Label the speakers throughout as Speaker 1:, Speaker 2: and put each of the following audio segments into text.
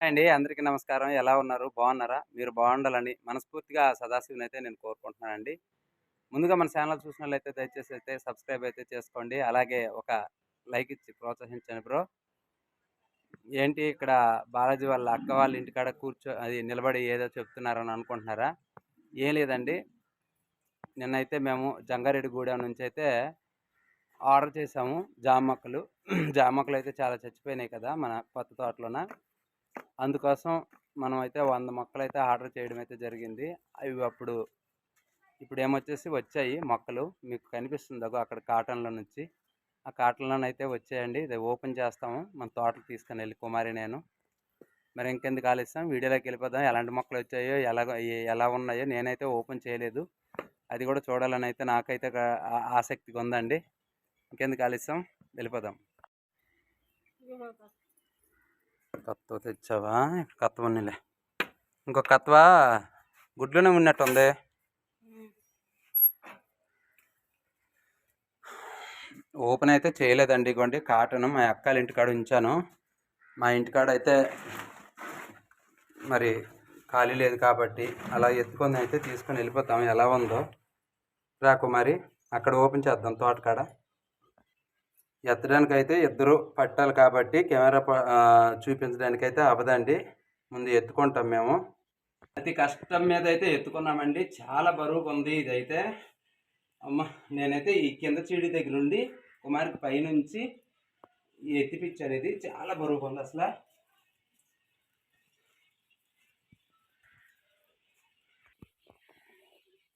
Speaker 1: అండి. అందరికీ నమస్కారం. ఎలా ఉన్నారు? బాగున్నారా? మీరు బాగుండాలని మనస్ఫూర్తిగా సదాశివుని అయితే నేను కోరుకుంటున్నానండి. ముందుగా మన ఛానల్ చూసినట్లయితే దయచేసి అయితే సబ్స్క్రైబ్ అయితే చేసుకోండి. అలాగే ఒక లైక్ ఇచ్చి ప్రోత్సహించండి బ్రో. ఏంటి ఇక్కడ బాలాజీ వాళ్ళ అక్క వాళ్ళ ఇంటికాడ కూర్చో అది నిలబడి ఏదో చెప్తున్నారని అనుకుంటున్నారా? ఏం లేదండి. నిన్నైతే మేము జంగారెడ్డిగూడెం నుంచి అయితే ఆర్డర్ చేసాము జామ మొక్కలు. జామ మొక్కలు అయితే చాలా చచ్చిపోయినాయి కదా మన కొత్త తోటలోన. అందుకోసం మనం అయితే వంద మొక్కలు అయితే ఆర్డర్ చేయడం అయితే జరిగింది. అవి అప్పుడు ఇప్పుడు ఏమొచ్చేసి వచ్చాయి మొక్కలు. మీకు కనిపిస్తుంది అగో అక్కడ కాటన్లో నుంచి. ఆ కాటన్లోనైతే వచ్చాయండి. ఇది ఓపెన్ చేస్తాము. మన తోటకు తీసుకుని వెళ్ళి కుమారి నేను. మరి ఇంకెందుకు ఆలస్యం? వీడియోలోకి వెళ్ళిపోదాం. ఎలాంటి మొక్కలు వచ్చాయో ఎలా ఎలా ఉన్నాయో నేనైతే ఓపెన్ చేయలేదు. అది కూడా చూడాలని అయితే నాకైతే ఆసక్తిగా ఉందండి. ఇంకెందుకు ఆలస్యం? వెళ్ళిపోదాం. కత్వ తెచ్చావా? కత్వ ఉన్నిలే. ఇంకో కత్వ గుడ్లోనే ఉన్నట్టుంది. ఓపెన్ అయితే చేయలేదండి ఇగోండి. కాటన్ మా అక్కల ఇంటికాడ ఉంచాను. మా ఇంటికాడ అయితే మరి ఖాళీ లేదు కాబట్టి అలా ఎత్తుకొని అయితే తీసుకొని వెళ్ళిపోతాం. ఎలా ఉందో. రాకు మరి అక్కడ ఓపెన్ చేద్దాం తోటకాడ. ఎత్తడానికి అయితే ఇద్దరు పట్టాలి కాబట్టి కెమెరా ఆ, చూపించడానికైతే అవదండి ముందు ఎత్తుకుంటాం మేము. అతి కష్టం మీద అయితే ఎత్తుకున్నామండి. చాలా బరువుగా ఉంది ఇదైతే. అమ్మ నేనైతే ఈ కింద చీడి దగ్గర నుండి కుమారికి పైనుంచి ఎత్తిపించాను ఇది. చాలా బరువుగా ఉంది అసలు.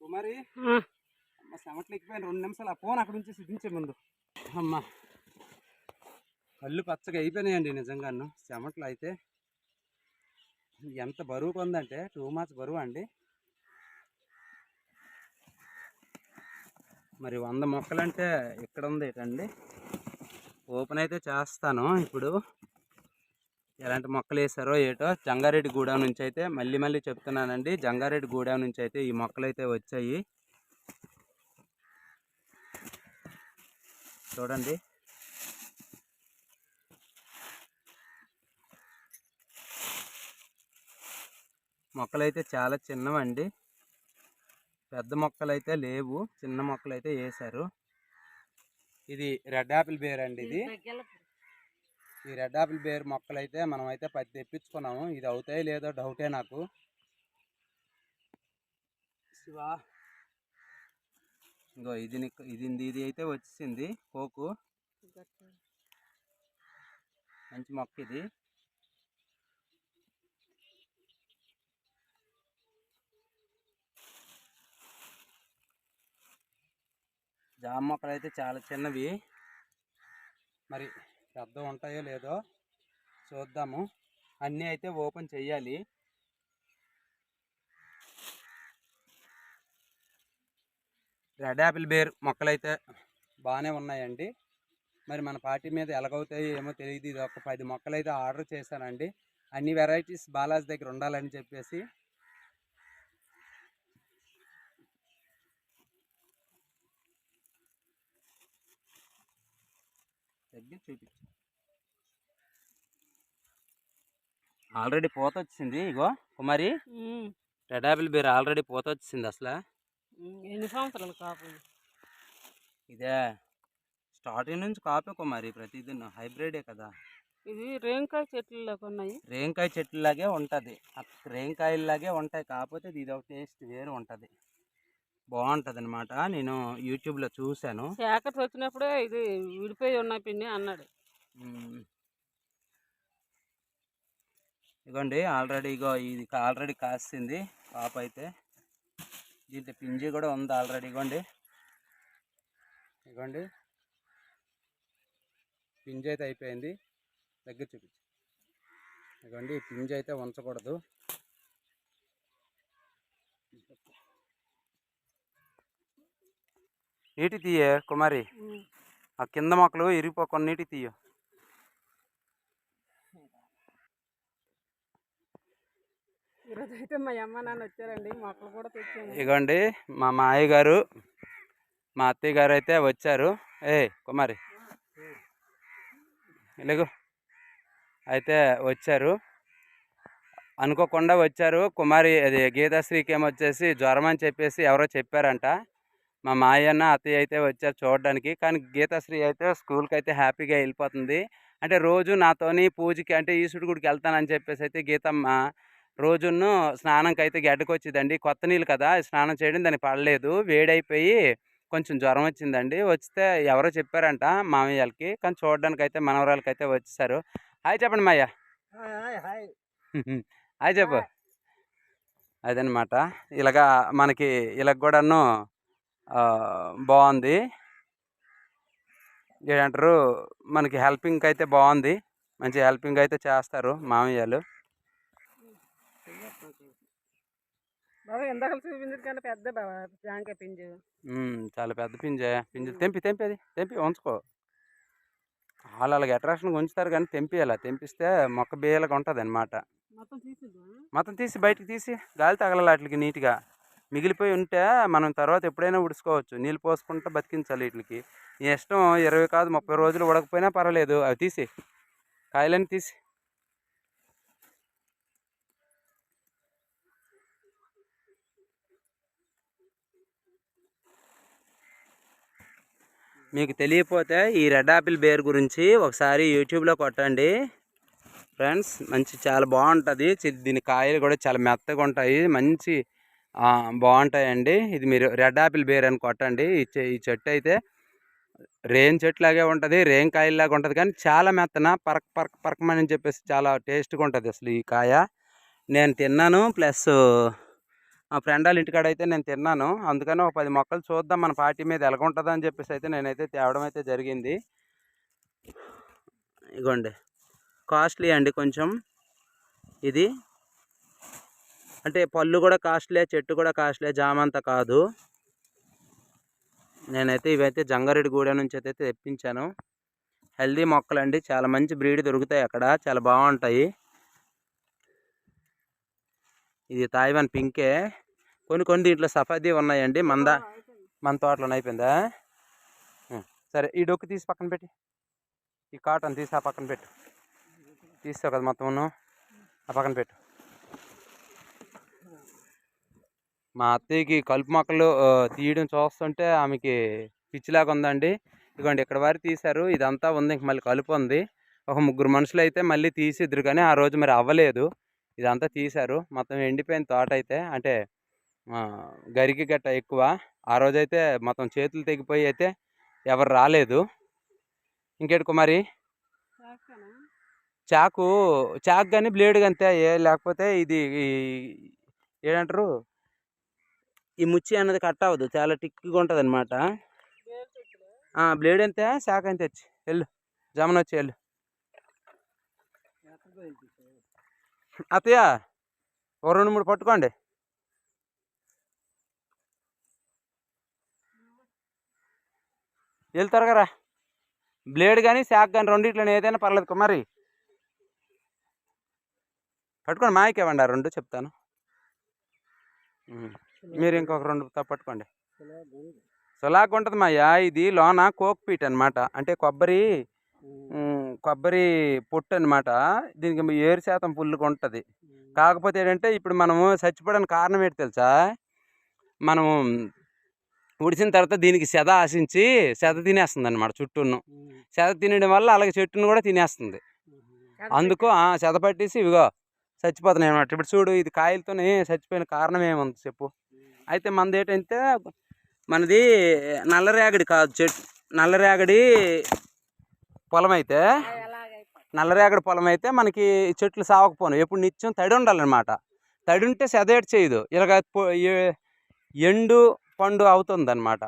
Speaker 1: కుమారి అమ్మ చెమట్లు ఎక్కిపోయిన రెండు నిమిషాలు ఆ ఫోన్ అక్కడ నుంచి సిద్ధించే ముందు. అమ్మ. కళ్ళు పచ్చగా అయిపోయినాయండి నిజంగాను. చెమట్లు అయితే ఎంత బరువు ఉందంటే టూ మచ్ బరువు అండి. మరి వంద మొక్కలంటే ఇక్కడ ఉంది ఏంటండి? ఓపెన్ అయితే చేస్తాను ఇప్పుడు. ఎలాంటి మొక్కలు వేసారో ఏటో జంగారెడ్డి గూడెం నుంచి అయితే మళ్ళీ మళ్ళీ చెప్తున్నానండి. జంగారెడ్డి గూడెం నుంచి అయితే ఈ మొక్కలు అయితే వచ్చాయి. చూడండి. మొక్కలు అయితే చాలా చిన్నవండి. పెద్ద మొక్కలు అయితే లేవు. చిన్న మొక్కలు అయితే వేశారు. ఇది రెడ్ ఆపిల్ బేర్ అండి ఇది. ఈ రెడ్ ఆపిల్ బేర్ మొక్కలు అయితే మనం అయితే పది తెప్పించుకున్నాము. ఇది అవుతాయి లేదో డౌటే నాకు. శివా. ఇంకో ఇది ఇది ఇది అయితే వచ్చింది కోకు. మంచి మొక్క ఇది. జామ మొక్కలు అయితే చాలా చిన్నవి. మరి పెద్ద ఉంటాయో లేదో చూద్దాము. అన్నీ అయితే ఓపెన్ చేయాలి రెడ్ యాపిల్ బేర్ మొక్కలు అయితే బాగానే ఉన్నాయండి. మరి మన పార్టీ మీద ఎలాగవుతాయో ఏమో తెలియదు ఇది ఒక పది మొక్కలు అయితే ఆర్డర్ చేశానండి. అన్ని వెరైటీస్ బాలాజీ దగ్గర ఉండాలని చెప్పేసి దగ్గర చూపించు. ఆల్రెడీ పూత వచ్చింది ఇగో కుమారి. రెడ్ యాపిల్ బేర్ ఆల్రెడీ పూత వచ్చింది అసలు.
Speaker 2: ఎన్ని సంవత్సరాలు కాపు?
Speaker 1: ఇదే స్టార్టింగ్ నుంచి కాపే కుమారి ప్రతిదీ హైబ్రిడే కదా.
Speaker 2: ఇది రేంకాయ చెట్లలోకి ఉన్నాయి.
Speaker 1: రేంకాయ చెట్టులాగే ఉంటుంది. రేంకాయలాగే ఉంటాయి కాకపోతే ఇది ఒక టేస్ట్ వేరు ఉంటుంది. బాగుంటుంది అనమాట నేను యూట్యూబ్లో చూశాను.
Speaker 2: శాఖర్ వచ్చినప్పుడే ఇది విడిపోయి ఉన్నాయి పిన్ని అన్నాడు.
Speaker 1: ఇగోండి ఆల్రెడీ ఇగో ఇది ఆల్రెడీ కాసింది పాప అయితే. దీంట్లో పింజి కూడా ఉంది ఆల్రెడీ ఇగోండి. ఇగోండి. పింజి అయితే అయిపోయింది. దగ్గర చూపించు. ఇగోండి పింజి అయితే ఉంచకూడదు. నీటి తీయ కుమారి. ఆ కింద మొక్కలు ఇరిగిపోకుండా నీటి తీయ.
Speaker 2: ఈరోజు అయితే మా అమ్మ నాన్న వచ్చారండి మొక్కలు కూడా తెచ్చాను.
Speaker 1: ఇగోండి మా మాయ గారు మా అత్తయ్య గారు అయితే వచ్చారు. ఏ కుమారి. ఇలాగో అయితే వచ్చారు. అనుకోకుండా వచ్చారు. కుమారి అది గీతాశ్రీకి ఏమొచ్చేసి జ్వరం అని చెప్పేసి ఎవరో చెప్పారంట. మా మాయన్న అత్తయ్య అయితే వచ్చారు చూడడానికి. కానీ గీతాశ్రీ అయితే స్కూల్కి అయితే హ్యాపీగా వెళ్ళిపోతుంది. అంటే రోజు నాతోని పూజకి అంటే ఈశ్వరుడి గుడికి వెళ్తానని చెప్పేసి అయితే గీతమ్మ రోజును స్నానంకి అయితే గడ్డకొచ్చిందండి. కొత్త నీళ్ళు కదా స్నానం చేయడం దానికి పడలేదు. వేడైపోయి కొంచెం జ్వరం వచ్చిందండి. వస్తే ఎవరో చెప్పారంట మామయ్యలకి. కానీ చూడడానికి అయితే మనవరాలకి అయితే వచ్చేసారు. హాయ్ చెప్పండి మాయ్య. హాయ్ చెప్పు. అదనమాట. ఇలాగా మనకి ఇలాగ కూడాను బాగుంది ఏంటంటారు మనకి హెల్పింగ్ అయితే బాగుంది మంచి హెల్పింగ్ అయితే చేస్తారు మామయ్యలు. చాలా పెద్ద పింజే. పింజ తెంపి తెంపి అది తెంపి ఉంచుకో. వాళ్ళు అలాగ అట్రాక్షన్గా ఉంచుతారు కానీ తెంపియాల? తెంపిస్తే మొక్క బేయలాగా ఉంటుంది అనమాట
Speaker 2: మొత్తం
Speaker 1: తీసి బయటికి తీసి గాలి తగలాలి వాటికి నీట్గా. మిగిలిపోయి ఉంటే మనం తర్వాత ఎప్పుడైనా ఉడుచుకోవచ్చు నీళ్ళు పోసుకుంటూ బతికించాలి వీటికి. నీ ఇష్టం ఇరవై కాదు ముప్పై రోజులు ఉడకపోయినా పర్వాలేదు. అవి తీసి కాయలన్నీ తీసి మీకు తెలియకపోతే ఈ రెడ్ ఆపిల్ బేర్ గురించి ఒకసారి యూట్యూబ్లో కొట్టండి. ఫ్రెండ్స్ మంచి చాలా బాగుంటుంది. దీని కాయలు కూడా చాలా మెత్తగా ఉంటాయి. మంచి బాగుంటాయండి ఇది మీరు రెడ్ ఆపిల్ బేర్ అని కొట్టండి. ఈ ఈ చెట్టు అయితే రేన్ చెట్టు లాగే ఉంటుంది. రేన్ కాయలాగా ఉంటుంది. కానీ చాలా మెత్తన పరక్ పరక్ పరకమని చెప్పేసి చాలా టేస్ట్గా ఉంటుంది అసలు ఈ కాయ. నేను తిన్నాను. ప్లస్ మా ఫ్రెండ్ వాళ్ళ ఇంటికాడ అయితే నేను తిన్నాను. అందుకని ఒక పది మొక్కలు చూద్దాం. మన పార్టీ మీద ఎలాగ అని చెప్పేసి అయితే నేనైతే తేవడం అయితే జరిగింది. ఇగోండి. కాస్ట్లీ అండి కొంచెం. ఇది అంటే పళ్ళు కూడా కాస్ట్లీ చెట్టు కూడా కాస్ట్లీ జామ అంత కాదు. నేనైతే ఇవైతే జంగారెడ్డి గూడెం నుంచి అయితే తెప్పించాను. హెల్దీ మొక్కలండి. చాలా మంచి బ్రీడ్ దొరుకుతాయి అక్కడ. చాలా బాగుంటాయి. ఇది తాయివాన్ పింకే. కొన్ని కొన్ని దీంట్లో సఫాదీ ఉన్నాయండి. మంద మన తోటలో అయిపోయిందా. సరే ఈ డొక్కు తీసి పక్కన పెట్టి. ఈ కాటన్ తీసి ఆ పక్కన పెట్టు. తీస్తావు కదా మొత్తం ఆ పక్కన పెట్టు. మా అత్తయ్యకి కలుపు మొక్కలు తీయడం చూస్తుంటే ఆమెకి పిచ్చిలాగా ఉందండి. ఇదిగోండి ఇక్కడ వారు తీశారు. ఇదంతా ఉంది. ఇంక మళ్ళీ కలుపు ఉంది. ఒక ముగ్గురు మనుషులు అయితే మళ్ళీ తీసిద్దరు కానీ ఆ రోజు మరి అవ్వలేదు. ఇదంతా తీశారు. మొత్తం ఎండిపోయిన తోట అయితే అంటే గరికి గట్ట ఎక్కువ. ఆ రోజైతే మొత్తం చేతులు తెగిపోయి అయితే ఎవరు రాలేదు. ఇంకేటి కుమారి చాకు చాకు కానీ బ్లేడ్ అంతే లేకపోతే ఇది ఏంటంటారు ఈ ముచ్చి అన్నది కట్ అవ్వదు. చాలా టిక్గా ఉంటుంది అనమాట బ్లేడ్ అంతే శాఖ అంతే వచ్చి వెళ్ళు. జమన్ వచ్చి వెళ్ళు. అత్తయ్య ఒక రెండు మూడు పట్టుకోండి. వెళ్తారు కదా బ్లేడ్ కానీ శాక్ కానీ రెండిట్లని ఏదైనా పర్లేదు కుమారి పట్టుకోండి మాయకేవండి ఇవ్వండి ఆ రెండు చెప్తాను. మీరు ఇంకొక రెండు త- పట్టుకోండి. సులాగ్ ఉంటుంది మాయా ఇది లోన కోక్ పీట్ అనమాట అంటే కొబ్బరి కొబ్బరి పొట్టు అనమాట దీనికి ఏరు శాతం ఫుల్గా ఉంటుంది. కాకపోతే ఏంటంటే ఇప్పుడు మనము చచ్చిపోవడానికి కారణం ఏంటి తెలుసా? మనము ఉడిసిన తర్వాత దీనికి సెద ఆశించి సెద తినేస్తుంది అనమాట చుట్టూను సెద తినడం వల్ల అలాగే చెట్టును కూడా తినేస్తుంది. అందుకు ఆ సెద పట్టేసి ఇవిగో చచ్చిపోతున్నాయి అనమాట ఇప్పుడు చూడు ఇది కాయలతోనే చచ్చిపోయిన కారణం ఏముంది చెప్పు? అయితే మనది ఏంటంటే మనది నల్లరేగడి కాదు చెట్టు నల్లరేగడి పొలం అయితే నల్లరేగడి పొలం అయితే మనకి చెట్లు సావకపోను. ఎప్పుడు నిత్యం తడి ఉండాలన్నమాట. తడి ఉంటే సెదేటి చేయదు. ఇలాగ పొ- ఏ- ఎండు పండు అవుతుంది అనమాట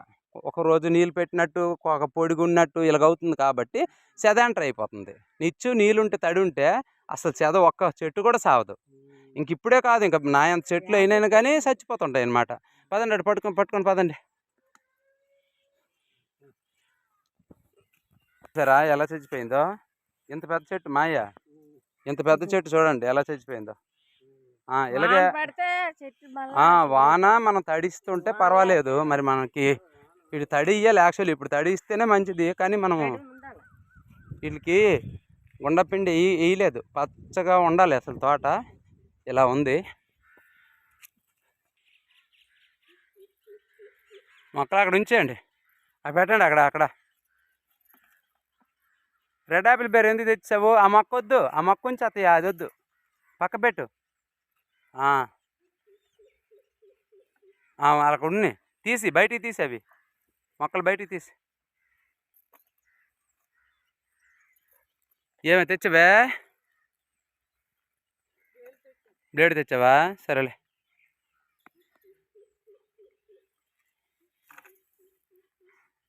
Speaker 1: ఒకరోజు నీళ్ళు పెట్టినట్టు ఒక పొడిగా ఉన్నట్టు ఇలాగ అవుతుంది కాబట్టి సెదాంటర్ అయిపోతుంది. నిత్యం నీళ్ళుంటే తడి ఉంటే అసలు చెద ఒక్క చెట్టు కూడా సావదు. ఇంక ఇప్పుడే కాదు ఇంకా నా అంత చెట్లు అయినా కానీ చచ్చిపోతుంటాయి అనమాట పదండి అటు పట్టుకొని పట్టుకొని పదండి. సరా ఎలా చచ్చిపోయిందో? ఇంత పెద్ద చెట్టు మాయ? ఇంత పెద్ద చెట్టు చూడండి ఎలా చచ్చిపోయిందో. ఇలాగే
Speaker 3: వాన
Speaker 1: మనం తడిస్తుంటే పర్వాలేదు. మరి మనకి ఇటు తడి ఇయ్యాలి యాక్చువల్లీ ఇప్పుడు తడి ఇస్తేనే మంచిది. కానీ మనము
Speaker 2: ఉండాలి.
Speaker 1: వీళ్ళకి గుండపిండి వేయలేదు పచ్చగా ఉండాలి అసలు తోట. ఇలా ఉంది. మొక్కలు అక్కడ ఉంచేయండి. అవి పెట్టండి అక్కడ అక్కడ. రెడ్ ఆపిల్ పేరు ఎందుకు తెచ్చావు? ఆ మొక్క వద్దు ఆ మొక్క ఉంచి అత్తయ్య అది వద్దు. పక్క పెట్టు. అక్కడ ఉన్నాయి. తీసి బయటికి తీసి అవి. మొక్కలు బయటికి తీసి. ఏమి తెచ్చవే? బ్లేడ్ తెచ్చావా? సరేలే.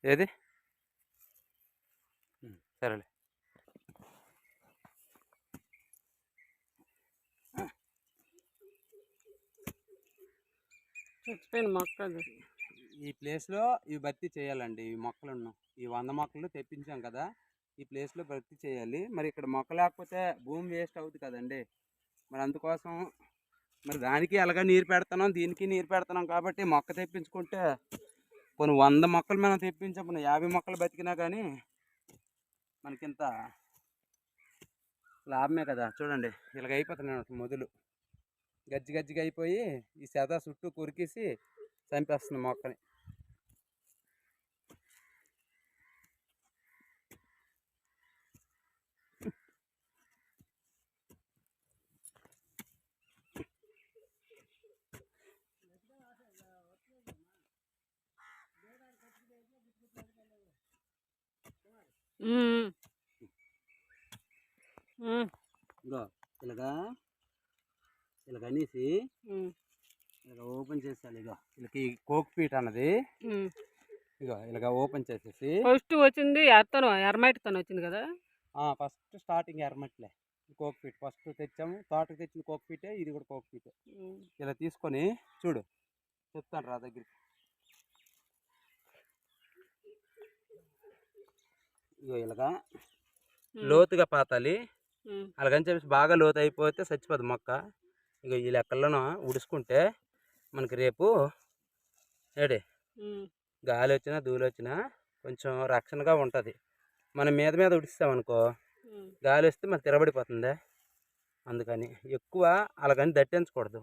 Speaker 1: ఏది? సరేలే.
Speaker 2: చచ్చిపోయిన మొక్క
Speaker 1: ఈ ప్లేస్లో ఇవి భర్తీ చేయాలండి. ఈ మొక్కలు ఉన్నాం ఈ వంద మొక్కలు తెప్పించాం కదా. ఈ ప్లేస్లో భర్తీ చేయాలి. మరి ఇక్కడ మొక్క లేకపోతే భూమి వేస్ట్ అవుతుంది కదండి. మరి అందుకోసం మరి దానికి ఎలాగ నీరు పెడుతున్నాం దీనికి నీరు పెడుతున్నాం కాబట్టి మొక్క తెప్పించుకుంటే కొన్ని వంద మొక్కలు మనం తెప్పించకపోయినా యాభై మొక్కలు బతికినా కానీ మనకింత లాభమే కదా. చూడండి ఇలాగ అయిపోతున్నాను మొదలు. గజ్జి గజ్జిగా అయిపోయి ఈ సెద చుట్టూ కొరికేసి చంపేస్తుంది మొక్కని
Speaker 2: ఉమ్. ఉమ్.
Speaker 1: ఇగో ఇలాగా ఇలాగ అనేసి
Speaker 2: ఉమ్.
Speaker 1: ఇలాగ ఓపెన్ చేసేయాలి ఇగో. వీళ్ళకి కోక్ పీట్ అన్నది. ఇగో ఇలాగ ఓపెన్ చేసేసి.
Speaker 2: ఫస్ట్ వచ్చింది ఎర్తను ఎర్మైట్తో వచ్చింది కదా?
Speaker 1: ఫస్ట్ స్టార్టింగ్ ఎర్రమట్లే. కోక్ పీట్ ఫస్ట్ తెచ్చాము తోటకి తెచ్చిన కోక్ పీటే ఇది కూడా కోక్ పీటే.
Speaker 2: ఉమ్.
Speaker 1: ఇలా తీసుకొని చూడు చెప్తాను రా దగ్గరికి. ఇగో ఇలాగా. లోతుగా పాతాలి. అలాగని చెప్పేసి బాగా లోతు అయిపోతే చచ్చిపోదు మొక్క. ఇక ఈ లెక్కల్లోనూ ఉడుచుకుంటే మనకి రేపు ఏడే. గాలి వచ్చినా ధూళి వచ్చినా కొంచెం రక్షణగా ఉంటుంది మనం మీద మీద ఉడిస్తామనుకో. గాలి వస్తే మరి తిరబడిపోతుంది అందుకని ఎక్కువ అలాగని దట్టించకూడదు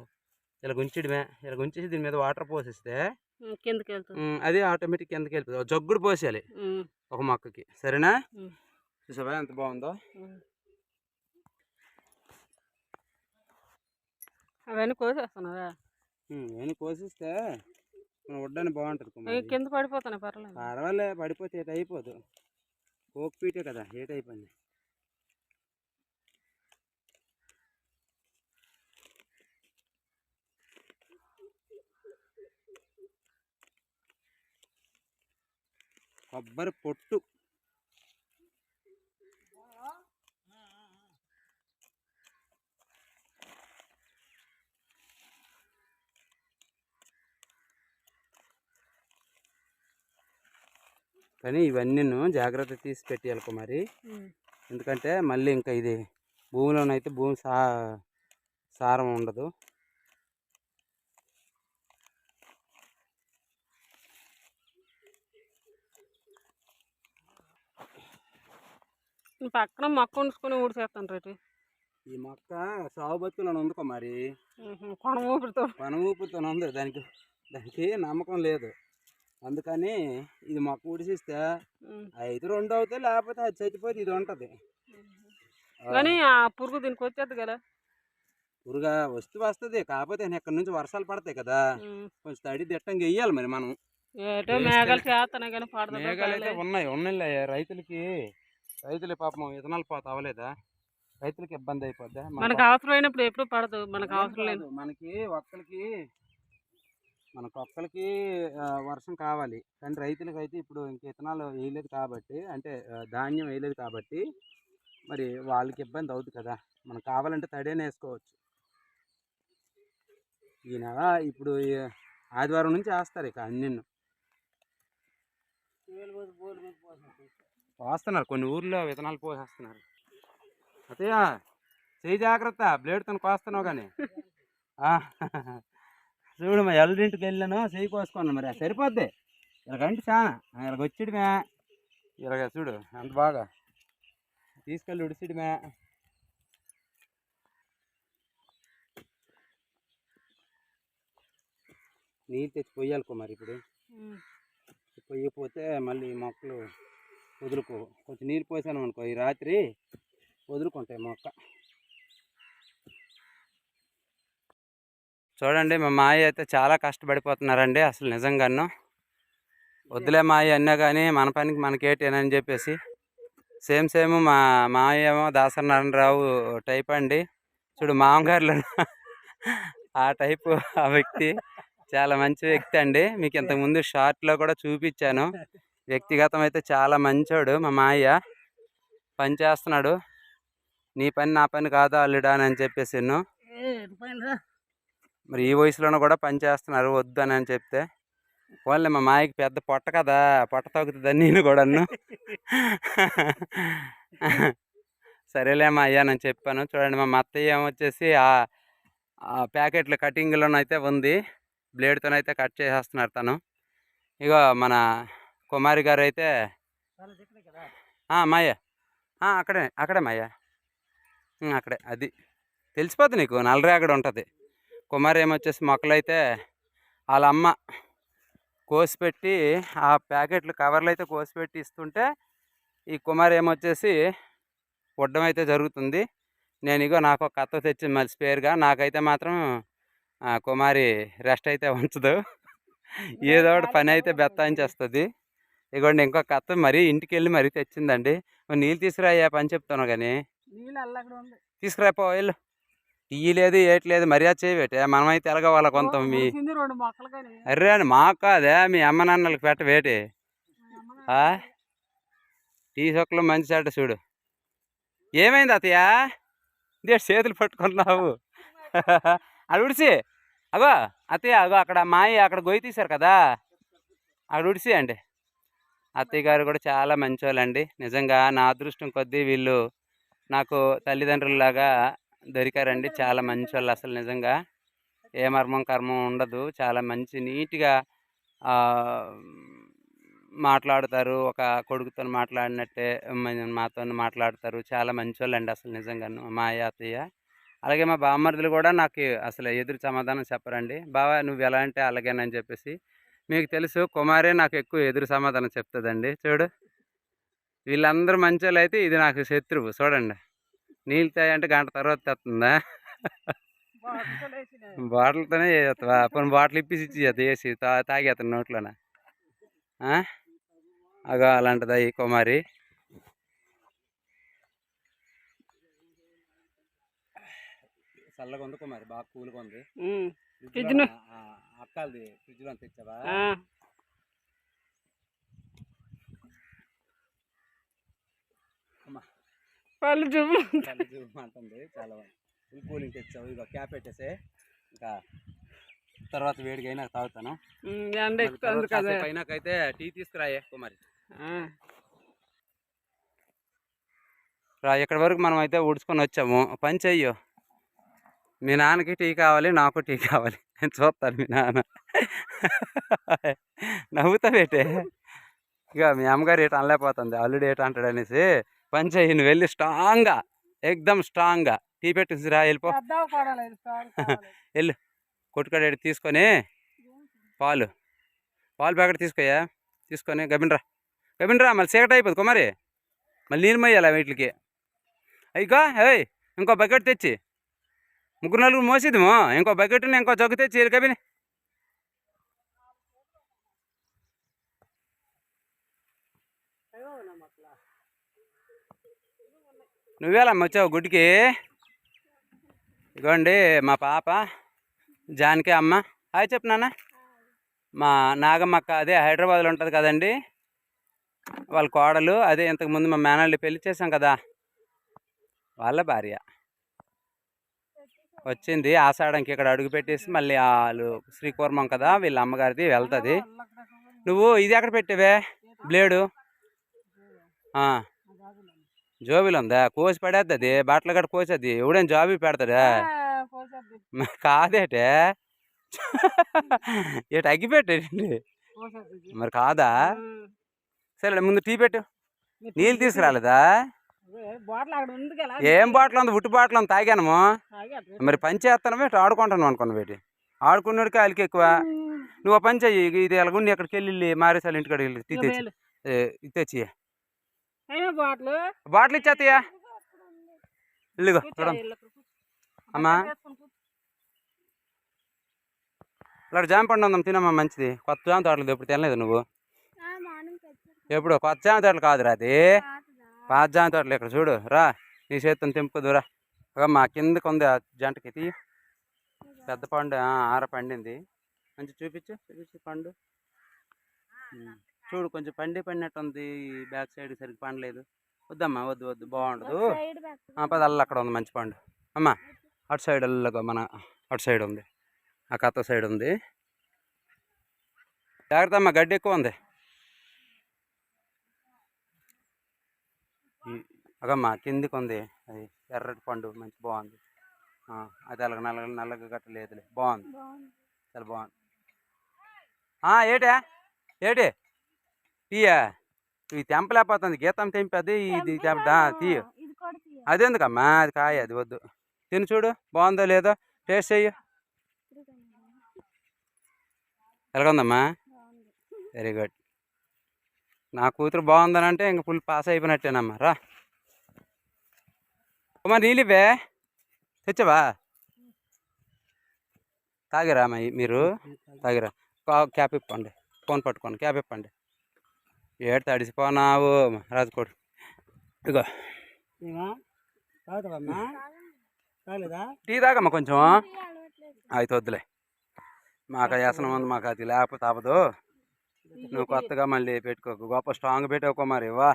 Speaker 1: ఇలా ఉంచడమే ఇలా ఉంచేసి దీని మీద వాటర్ పోసిస్తే.
Speaker 2: కిందకి వెళ్తుంది
Speaker 1: అది ఆటోమేటిక్ కిందకి వెళ్ళిపోతుంది జగ్గుడు పోసేయాలి. ఒక మొక్కకి సరేనా. చూసావా ఎంత బాగుందో.
Speaker 2: అవన్నీ కోసేస్తున్నారా
Speaker 1: ఇవన్నీ కోసిస్తే మన వడ్డాన్ని బాగుంటుంది.
Speaker 2: కింద పడిపోతున్నాయి పర్లేదు
Speaker 1: పర్వాలే పడిపోతే ఏట అయిపోదు. కోక్ పీటే కదా ఏట అయిపోయింది. కొబ్బరి పొట్టు. కానీ ఇవన్నీ జాగ్రత్త తీసి పెట్టేయాలి కుమారి.
Speaker 2: ఉమ్.
Speaker 1: ఎందుకంటే మళ్ళీ ఇంకా ఇది భూమిలోనైతే భూమి సా సారం ఉండదు.
Speaker 2: పక్కన మొక్క ఉంచుకొని ఊడిసేస్తాను రేటు.
Speaker 1: ఈ మొక్క సాగు బతుకులను ఉంది కుమారి.
Speaker 2: కొన ఊపిరితో.
Speaker 1: ఉంది. దానికి దానికి నమ్మకం లేదు. అందుకని ఇది ఉడిసిస్తే
Speaker 2: ఉమ్.
Speaker 1: అయితే రెండు అవుతాయి లేకపోతే అది చచ్చిపోతే ఇది ఉంటుంది.
Speaker 2: కానీ ఆ. పురుగు దీనికి వచ్చేది కదా.
Speaker 1: పురుగా వస్తూ వస్తుంది కాకపోతే ఇక్కడ నుంచి వర్షాలు పడతాయి కదా. కొంచెం తడి దిట్టంగా వెయ్యాలి మరి మనం.
Speaker 2: మేఘాలు
Speaker 1: అయితే ఉన్నాయి ఉన్నాయి రైతులకి రైతులు పాపం విత్తనాలు పోత అవ్వలేదా? రైతులకి ఇబ్బంది అయిపోద్దా? మన
Speaker 2: మనకు అవసరమైనప్పుడు ఎప్పుడు పడదు మనకు అవసరం లేదు.
Speaker 1: మనకి ఒక్కరికి మనకు ఒక్కరికి ఆ, వర్షం కావాలి. కానీ రైతులకు అయితే ఇప్పుడు ఇంక విత్తనాలు వేయలేదు కాబట్టి అంటే ధాన్యం వేయలేదు కాబట్టి మరి వాళ్ళకి ఇబ్బంది అవుతుంది కదా. మనకు కావాలంటే తడేనే వేసుకోవచ్చు. ఈ నెల ఇప్పుడు ఆదివారం నుంచి వేస్తారు ఇక అన్ని పోస్తున్నారు. కొన్ని ఊర్లో విత్తనాలు పోసేస్తున్నారు. అతయ్య చేయి జాగ్రత్త. బ్లేడ్తో కోస్తున్నావు కానీ. చూడు మరి ఎల్లింటికి వెళ్ళాను చేయి కోసుకున్నాను మరి. సరిపోద్ది. ఇలాగంటే చాలా. ఇలాగ వచ్చిడమే ఇలాగ చూడు అంత బాగా. తీసుకెళ్ళి ఉడిసిడమే నీరు తెచ్చి పొయ్యాలకో మరి ఇప్పుడు. పొయ్యకపోతే మళ్ళీ మొక్కలు వదులుకో కొంచెం నీరు పోసాను అనుకో ఈ రాత్రి వదులుకుంటాయి మొక్క. చూడండి మా మాయ అయితే చాలా కష్టపడిపోతున్నారండి అసలు నిజంగాను. వద్దులే మాయ అన్నా కానీ మన పనికి మనకేటేనని చెప్పేసి. సేమ్ సేమ్ మా మాయ ఏమో దాసనారాయణరావు టైప్ అండి. చూడు మామగారులు ఆ టైపు ఆ వ్యక్తి. చాలా మంచి వ్యక్తి అండి. మీకు ఇంతకుముందు షార్ట్లో కూడా చూపించాను. వ్యక్తిగతం అయితే చాలా మంచోడు మా మాయ పని చేస్తున్నాడు. నీ పని నా పని కాదు అల్లుడా అని చెప్పేసి
Speaker 2: ఏ,
Speaker 1: మరి ఈ వయసులోనూ కూడా పని చేస్తున్నారు వద్దు అని అని చెప్తే పోన్లే మా మాయకి పెద్ద పొట్ట కదా పొట్ట తగ్గుతుందని నేను కూడాను. సరేలే మా అయ్యా నేను చెప్పాను. చూడండి మా అత్తయ్య ఏమొచ్చేసి ఆ ప్యాకెట్ల కటింగ్లోనైతే ఉంది బ్లేడ్తోనైతే కట్ చేసేస్తున్నారు తను. ఇగో మన కుమారి గారు అయితే మాయ అక్కడే అక్కడే మాయ అక్కడే అది. తెలిసిపోద్ది నీకు నల్లరేగడ ఉంటుంది. కుమారి ఏమొచ్చేసి మొక్కలైతే వాళ్ళ అమ్మ కోసిపెట్టి ఆ ప్యాకెట్లు కవర్లు అయితే కోసిపెట్టి ఇస్తుంటే ఈ కుమారి ఏమొచ్చేసి వడ్డం అయితే జరుగుతుంది. నేను ఇగో నాకు ఒక కత్త తెచ్చి మళ్ళీ స్పేర్గా నాకైతే మాత్రం కుమారి రెస్ట్ అయితే ఉంచదు. ఏదో ఒకటి పని అయితే బెత్తాయించేస్తుంది. ఇగోండి ఇంకో కత్త మరీ ఇంటికి వెళ్ళి మరీ తెచ్చిందండి. నీళ్ళు తీసుకురాయ్యా పని చెప్తాను కానీ తీసుకురాపో వెళ్ళు. టీ లేదు ఏట్లేదు మర్యాద చేయబెట్టే. మనమైతే ఎలగవాల కొంత
Speaker 2: ఓ,
Speaker 1: మీ అర్రే అని మాకు కాదే మీ అమ్మ నాన్నలకు పెట్ట వేటి. ఆ? టీ సొక్కలు మంచి చెడ్డ చూడు. ఏమైంది అత్తయ్య? ఇదే చేతులు పట్టుకున్నావు. అది ఉడిసి. అగో అత్తయ్య అగో అక్కడ మాయి అక్కడ గొయ్యి తీశారు కదా. అక్కడ ఉడిసి అండి అత్తయ్య గారు కూడా చాలా మంచోళ్ళండి. నిజంగా నా అదృష్టం కొద్దీ వీళ్ళు నాకు తల్లిదండ్రులలాగా దొరికారండి. చాలా మంచోళ్ళు అసలు నిజంగా. ఏ మర్మం కర్మం ఉండదు. చాలా మంచి నీట్గా మాట్లాడతారు. ఒక కొడుకుతో మాట్లాడినట్టే మాతో మాట్లాడతారు. చాలా మంచోళ్ళండి అసలు నిజంగాను మా అత్తయ్య అలాగే మా బామ్మర్దులు కూడా నాకు అసలు ఎదురు సమాధానం చెప్పరండి. బావా నువ్వు ఎలా అంటే అలాగేనని చెప్పేసి మీకు తెలుసు కుమారే నాకు ఎక్కువ ఎదురు సమాధానం చెప్తుందండి. చూడు. వీళ్ళందరూ మంచోళ్ళు అయితే ఇది నాకు శత్రువు. చూడండి. నీళ్ళు తాయంటే గంట తర్వాత తెస్తుందా. బాటిల్తోనే చేస్తావా కొన్ని బాటిల్ ఇప్పిసి ఇచ్చి అది వేసి తా తాగేస్తాను నోట్లోన? అగో అలాంటిదా ఈ కుమారి? చల్లగా ఉంది కుమారి బాగా కూల్గా ఉంది ఆ అక్కలది ఫ్రిడ్జ్లో తెచ్చావా అమ్మా.
Speaker 2: పళ్ళు
Speaker 1: చూపమంటుంది చాలా ఫుల్ కూలింగ్ తెచ్చావు. ఇక క్యాప్ పెట్టేసే. ఇంకా తర్వాత వేడిగా అయినా తాగుతాను
Speaker 2: ఎండ కదా
Speaker 1: అయినాకైతే టీ తీసుకురాయే కుమారి. రా ఇక్కడి వరకు మనం అయితే ఊడ్చుకొని వచ్చాము. పని చెయ్యు. మీ నాన్నకి టీ కావాలి నాకు టీ కావాలి. నేను చూస్తాను మీ నాన్న. నవ్వుతా పెట్టే ఇక మీ అమ్మగారు ఏట అనలేకపోతుంది. అల్లుడు ఏట అంటాడు అనేసి పని నువ్వు వెళ్ళి స్ట్రాంగ్గా ఎక్దమ్ స్ట్రాంగ్గా. టీ పెట్టేసి రా వెళ్ళిపో.
Speaker 2: కావాలి.
Speaker 1: కొట్టుకడేటి తీసుకొని పాలు. పాలు ప్యాకెట్ తీసుకోయా తీసుకొని గబిన్రా గబిన్రా మళ్ళీ చీకటి అయిపోతుంది కుమారి మళ్ళీ మొయ్యాలి వీటికి? అయిగా ఏయ్ ఇంకో బకెట్ తెచ్చి. ముగ్గురు నలుగురు మోసిద్దాము. ఇంకో బకెట్ ఇంకో జగ్గు తెచ్చి కబిని
Speaker 2: అయ్యో, నా మొక్కలా.
Speaker 1: నువ్వేలమ్మ వచ్చావు గుడికి? ఇగోండి మా పాప జానకి అమ్మ. హాయ్ చెప్పు నాన్న. మా నాగమ్మక్క అదే హైదరాబాద్లో ఉంటుంది కదండి. వాళ్ళ కోడలు అదే ఇంతకుముందు మా మేనల్ని పెళ్ళి చేసాం కదా. వాళ్ళ భార్య. వచ్చింది ఆషాఢంకి ఇక్కడ అడుగు పెట్టేసి మళ్ళీ వాళ్ళు శ్రీకూర్మం కదా వీళ్ళ అమ్మగారిది వెళ్తుంది. నువ్వు ఇది ఎక్కడ పెట్టావే? బ్లేడు. జోబీలు ఉందా? కోసి పడేద్ది అది బట్టలు గట్ట కోసేది. ఎవడేం జాబీ పెడతాడా? కాదేటే? ఏట అగ్గిపెట్టేయండి
Speaker 2: పోసేద్ది.
Speaker 1: మరి కాదా. సరే ముందు టీ పెట్టు. నీళ్ళు తీసుకురాలేదా? ఏం బాటిల్ ఉంది? ఉట్టు బాటిల్ ఉంది తాగానము.
Speaker 2: తాగి అటు
Speaker 1: మరి పని చేస్తాను ఇటు ఆడుకుంటాను అనుకున్నా పెట్టి ఆడుకున్నాడికి వాళ్ళకి ఎక్కువ. నువ్వు పని చెయ్యి ఇది ఎలాగుండి అక్కడికి వెళ్ళి మారేసాలి ఇంటికాడికి వెళ్ళి తెచ్చి. తెచ్చి
Speaker 2: బాటలు?
Speaker 1: ఇచ్చేత్తయ్యా. ఇల్లుగో
Speaker 2: కూర్చో,
Speaker 1: చూడం
Speaker 2: ఇళ్ళకు కూర్చో.
Speaker 1: అమ్మా. ఇలా జామ పండు ఉందాం తినమ్మా మంచిది. కొత్త జామ తోటలు ఎప్పుడు తినలేదు నువ్వు? ఎప్పుడు? కొత్త జామ తోటలు కాదురా అది. పాత జామ తోటలు ఇక్కడ చూడు రా. నీ చేతిని తెంపుదురా మా కిందకు ఉంది ఆ జంటకి తీ. పెద్ద పండు ఆర పండింది. మంచి చూపించు చూపించు పండు. చూడు కొంచెం పండి పండినట్టు ఉంది బ్యాక్ సైడ్ సరిగ్గా పండలేదు. వద్దమ్మా వద్దు వద్దు బాగుండదు. పద అల్ల అక్కడ ఉంది మంచి పండు. అమ్మా అటు సైడ్ అల్లగా మన అటు సైడ్ ఉంది. ఆ కత్త సైడ్ ఉంది. జాగ్రత్త అమ్మా గడ్డి ఎక్కువ ఉంది. అగమ్మా కిందికి ఉంది. అది ఎర్రటి పండు మంచి బాగుంది. అది అలాగ నల్లగా నల్లగా గట్ట లేదులే. బాగుంది. చాలా బాగుంది. ఏటే? ఏటి? తీయా. ఇది తెంపలేకపోతుంది గీతం తెంపది ఇది తెంప తీయ. అదెందుకమ్మా? అది కాయ అది వద్దు. తిని చూడు. బాగుందో లేదో. టేస్ట్ చెయ్యి. ఎలాగుందమ్మా? వెరీ గుడ్ నా కూతురు బాగుందని అంటే ఇంక ఫుల్ పాస్ అయిపోయినట్టేనమ్మా. రా. కుమార్ నీళ్ళు ఇవ్వే తెచ్చవా? తాగిరా మీరు తాగిరా. కా- క్యాప్ ఇప్పండి. ఫోన్ పట్టుకోండి. క్యాప్ ఇప్పండి. ఏడు తడిసిపోనావు రాజకోడు ఇగో. టీ తాగమ్మా కొంచెం. అయితే వద్దులే. మాకు వ్యసనం ఉంది మాకు అది లేకపోతే అవ్వదు నువ్వు కొత్తగా మళ్ళీ పెట్టుకోకు. గొప్ప స్ట్రాంగ్ పెట్టావు మరి వా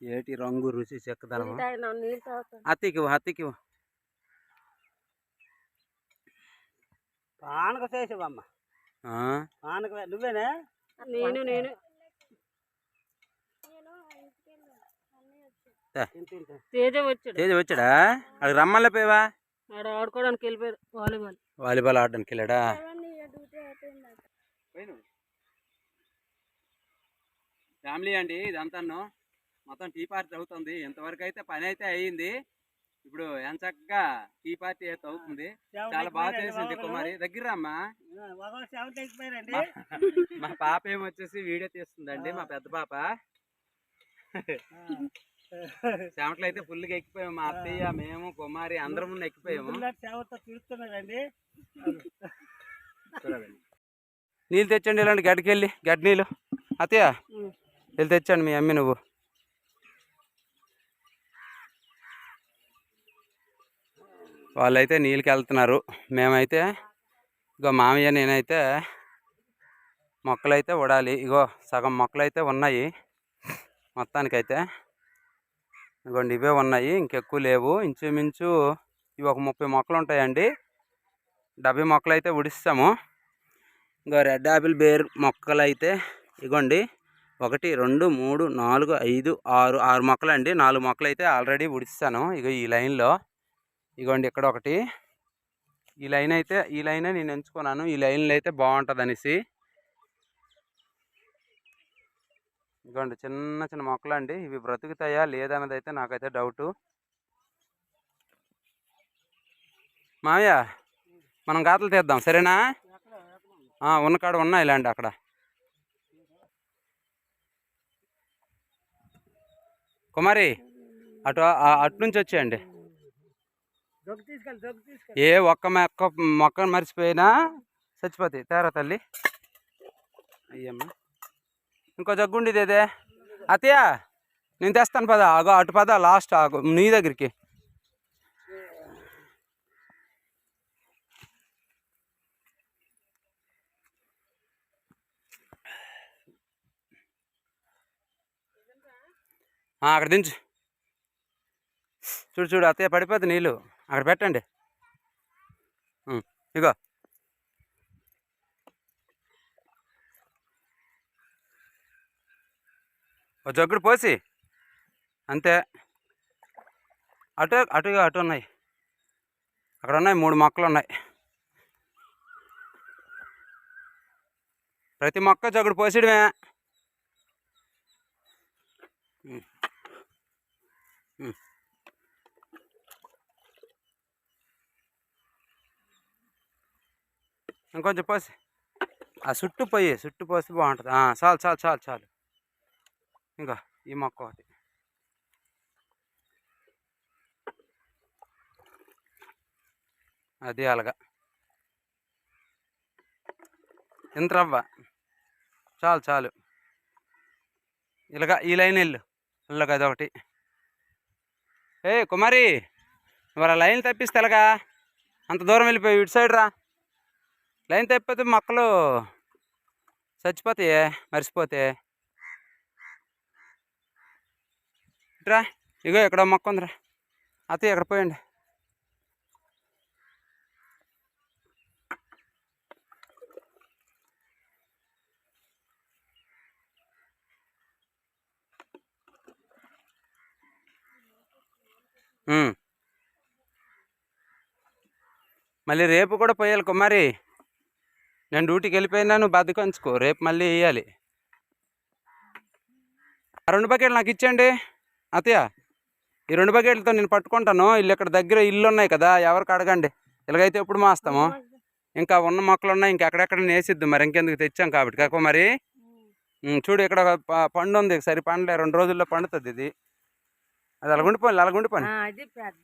Speaker 1: ఏటి రంగు రుచి చెక్కదనము
Speaker 2: తాగుతాను.
Speaker 1: అత్తికి అత్తికి
Speaker 3: పానక చేసావమ్మ పానక నువ్వేనే?
Speaker 2: నేను నేను. తేజ వచ్చాడు.
Speaker 1: తేజ వచ్చాడా? అది రమ్మల్ని పోయావా
Speaker 2: ఆడ ఆడుకోవడానికి వెళ్ళిపోయాడు వాలీబాల్.
Speaker 1: వాలీబాల్ ఆడడానికి వెళ్ళాడా? ఫ్యామిలీ అండి ఇదంతాను మొత్తం టీ పార్టీ అవుతుంది. ఇంతవరకు అయితే పని అయితే అయ్యింది. ఇప్పుడు ఎంత చక్కగా టీ పార్టీ అయితే అవుతుంది. చాలా బాగా చేసింది కుమారి. దగ్గర అమ్మా? మా పాప ఏమో వచ్చేసి వీడియో తీస్తుందండి మా పెద్ద పాప. చెమటలు అయితే ఫుల్గా ఎక్కిపోయాము మా అత్తయ్య మేము కుమారి అందరం ఎక్కిపోయాము.
Speaker 3: తిరుగుతున్నారండి.
Speaker 1: నీళ్ళు తెచ్చండి ఇలాంటి గడ్డికి వెళ్ళి గడ్డి నీళ్ళు. అత్తయ్య వెళ్ళి తెచ్చండి మీ అమ్మి నువ్వు. వాళ్ళైతే నీళ్ళకి వెళ్తున్నారు మేమైతే ఇగో మామయ్య నేనైతే మొక్కలైతే ఉడాలి ఇగో సగం మొక్కలైతే ఉన్నాయి. మొత్తానికైతే ఇగోండి ఇవే ఉన్నాయి. ఇంకెక్కువ లేవు. ఇంచుమించు ఇవి ఒక ముప్పై మొక్కలు ఉంటాయండి. డెబ్బై మొక్కలు అయితే ఉడిస్తాము ఇంకా రెడ్ ఆపిల్ బేర్ మొక్కలు అయితే ఇగోండి ఒకటి రెండు మూడు నాలుగు ఐదు ఆరు ఆరు మొక్కలు అండి నాలుగు మొక్కలు అయితే ఆల్రెడీ ఉడిస్తాను ఇక ఈ లైన్లో ఇగోండి ఇక్కడ ఒకటి. ఈ లైన్ అయితే ఈ లైనే నేను ఎంచుకున్నాను. ఈ లైన్లో అయితే బాగుంటుంది అనేసి ఇదిగోండి చిన్న చిన్న మొక్కలు అండి ఇవి బ్రతుకుతాయా లేదన్నది అయితే నాకైతే డౌటు. మావయ్య మనం గాతలు తీద్దాం. సరేనా? ఉన్న కాడ ఉన్నాయి ఇలాంటి అక్కడ. కుమారి అటు అటు నుంచి వచ్చేయండి. ఏ ఒక్క మొక్క మొక్క మర్చిపోయినా చచ్చిపోతాయి. తేరా తల్లి. అయ్యమ్మా. ఇంకో జగ్గుండిది ఏదే అతయా నేను తెస్తాను పద. అగో అటు పద లాస్ట్ ఆగో నీ దగ్గరికి. అక్కడ దించు. చూడు చూడు అత్తయ్య పడిపోతుంది నీళ్ళు. అక్కడ పెట్టండి. ఇగో. ఒక జగ్గుడు పోసి. అంతే. అటు అటు అటు ఉన్నాయి. అక్కడ ఉన్నాయి మూడు మొక్కలు ఉన్నాయి. ప్రతి మొక్క జగ్గుడు పోసిడమే. ఇంకొంచెం పోసి. ఆ చుట్టూ పోయి చుట్టూ పోస్తే బాగుంటుంది. చాలు చాలు చాలు చాలు. ఇంకా ఈ మొక్క ఒకటి. అది అలాగా ఎంత రవ్వ? చాలు చాలు. ఇలాగా ఈ లైన్ వెళ్ళు. ఇలాగ అదొకటి ఏ కుమారి మరి ఆ లైన్ తప్పిస్తే ఎలాగా? అంత దూరం వెళ్ళిపోయి ఇటు సైడ్ రా. లైన్ తప్పిపోతే మొక్కలు చచ్చిపోతాయి మరిసిపోతే ఇట్రా ఇగో ఇక్కడ మొక్క ఉందిరా. అత్తయ్య ఎక్కడ పోయండి? మళ్ళీ రేపు కూడా పోయాలి కుమారి. నేను డ్యూటీకి వెళ్ళిపోయినా నువ్వు బద్దకొంచుకో రేపు మళ్ళీ వేయాలి ఆ రెండు బకెట్లు నాకు ఇచ్చేయండి. అత్తయ్య ఈ రెండు బకెట్లతో నేను పట్టుకుంటాను. ఇల్లు ఇక్కడ దగ్గర ఇల్లు ఉన్నాయి కదా ఎవరికి అడగండి. ఇలాగైతే ఎప్పుడు మాస్తాము? ఇంకా ఉన్న మొక్కలు ఉన్నాయి ఇంకా ఎక్కడెక్కడ నేసిద్దు మరి ఇంకెందుకు తెచ్చాం కాబట్టి. కాకు మరి? చూడు ఇక్కడ పండు ఉంది సరి పండలే రెండు రోజుల్లో పండుతుంది ఇది. అది అలాగుండిపోయి అలాగుండిపోయి
Speaker 2: అది పెద్ద.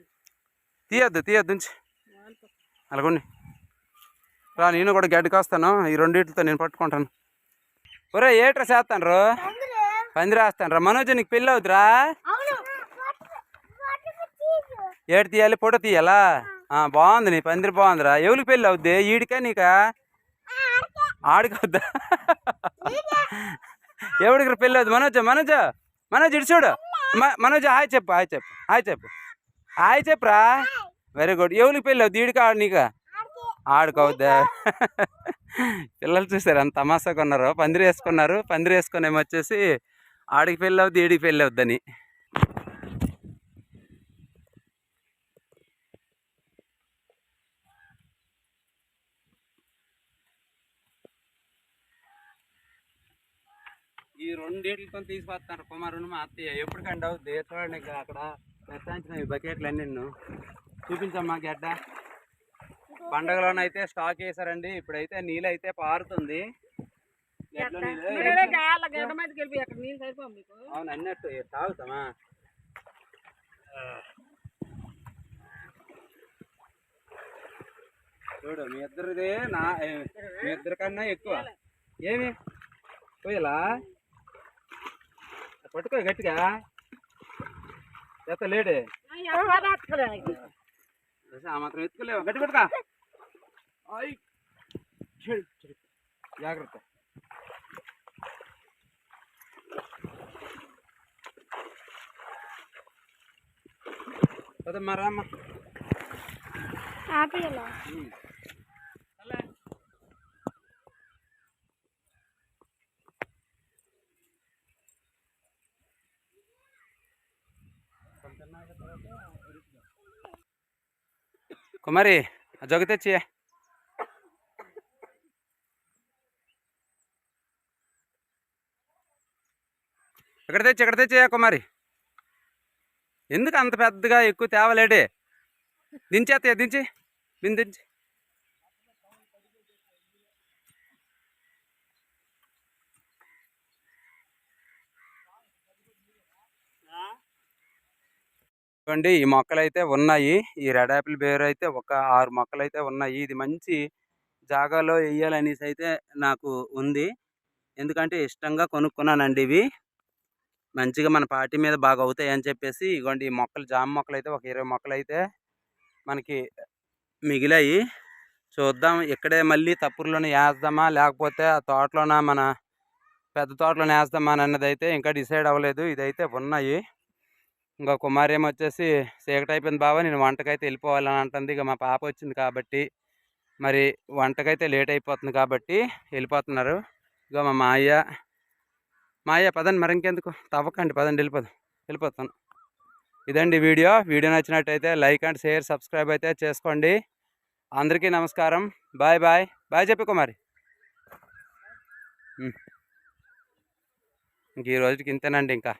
Speaker 1: తీయద్దు తీయద్దు ఉంచి. అలాగుండి. రా నేను కూడా గడ్డికి వస్తాను. ఈ రెండింటితో నేను పట్టుకుంటాను. ఒరే ఏట్రా చేస్తాను రో పందిరి వేస్తాను రా. మనోజ్ నీకు పెళ్ళి అవుతురా? ఏడు తీయాలి ఫోటో తీయాలా? బాగుంది నీ పందిరి బాగుందిరా. ఎవరికి పెళ్ళి అవుద్ది? ఈడికా నీకా? ఆడికి. అవుద్దా ఎవడికి పెళ్ళి అవుద్ది? మనోజ్ మనోజ్ మనోజ్ ఇటు చూడు. మనోజ్ హాయ్ చెప్పు హాయ్ చెప్పు హాయ్ చెప్పు. హాయ్ చెప్పురా? వెరీ గుడ్ ఎవరికి పెళ్ళి అవుద్ది? ఈడికా ఆడు నీకా? ఆడుకోవద్దా పిల్లలు చూసారు అంత తమాషాగా ఉన్నారు. పందిరి వేసుకున్నారు. పందిరి వేసుకొని ఏమో వచ్చేసి ఆడికి పెళ్ళి అవుద్ది ఈడికి పెళ్ళి అవుద్దని. ఈ రెండింటితో తీసుకొస్తాను కుమారుని మా అత్తయ్య. ఎప్పటికండి అవుద్ది? చూడండి అక్కడ పెట్టాల్సిన ఈ బకెట్లు అన్ని చూపించమ్మా గడ్డ. పండగలోనైతే స్టాక్ వేసారండి ఇప్పుడైతే నీళ్ళు అయితే పారుతుంది. అవును అన్నట్టు ఇక తాగుతామా చూడు మీ ఇద్దరిది నా ఏ, మీ ఇద్దరి కన్నా ఎక్కువ ఏమి పోయలా పట్టుకో గట్టిగా ఎత్త లేడే ఆ మాత్రం ఎత్తుకోలేవు గట్టి పట్టుకా ఆయ్. చెయ్, చెయ్. జాగ్రత్త పదమ్మా రామ్మ. అలా. కుమారి జగ తెచ్చి ఎక్కడ తెచ్చి ఎక్కడ తెచ్చి కుమారి ఎందుకు అంత పెద్దగా ఎక్కువ తేవలేడే? దించేత దించి. బిన్ దించి. చూడండి ఈ మొక్కలు అయితే ఉన్నాయి. ఈ రెడ్ యాపిల్ బేర్ అయితే ఒక ఆరు మొక్కలు అయితే ఉన్నాయి. ఇది మంచి జాగాలో వేయాలనేసి అయితే నాకు ఉంది. ఎందుకంటే ఇష్టంగా కొనుక్కున్నానండి ఇవి. మంచిగా మన పార్టీ మీద బాగా అవుతాయి అని చెప్పేసి ఇగోండి ఈ మొక్కలు జామ మొక్కలు అయితే ఒక ఇరవై మొక్కలు అయితే మనకి మిగిలాయి. చూద్దాం ఇక్కడే మళ్ళీ తప్పుర్లోనే వేద్దామా లేకపోతే ఆ తోటలోన మన పెద్ద తోటలోనే వేద్దామా అని అన్నది అయితే ఇంకా డిసైడ్ అవ్వలేదు. ఇదైతే ఉన్నాయి. ఇంకా కుమారి వచ్చేసి చీకటి అయిపోయింది బావ నేను వంటకైతే వెళ్ళిపోవాలని అంటుంది. ఇక మా పాప వచ్చింది కాబట్టి మరి వంటకైతే లేట్ అయిపోతుంది కాబట్టి వెళ్ళిపోతున్నారు. ఇక మా మాయ మాయ పదండి మరింకెందుకు తవ్వకండి పదండి వెళ్ళిపోదాం వెళ్ళిపోతాను. ఇదండి వీడియో. వీడియో నచ్చినట్టయితే లైక్ అండ్ షేర్ సబ్స్క్రైబ్ అయితే చేసుకోండి. అందరికీ నమస్కారం. Bye bye. బాయ్ చెప్పి కుమారి. ఇంక ఈ రోజుకి ఇంతేనండి ఇంకా.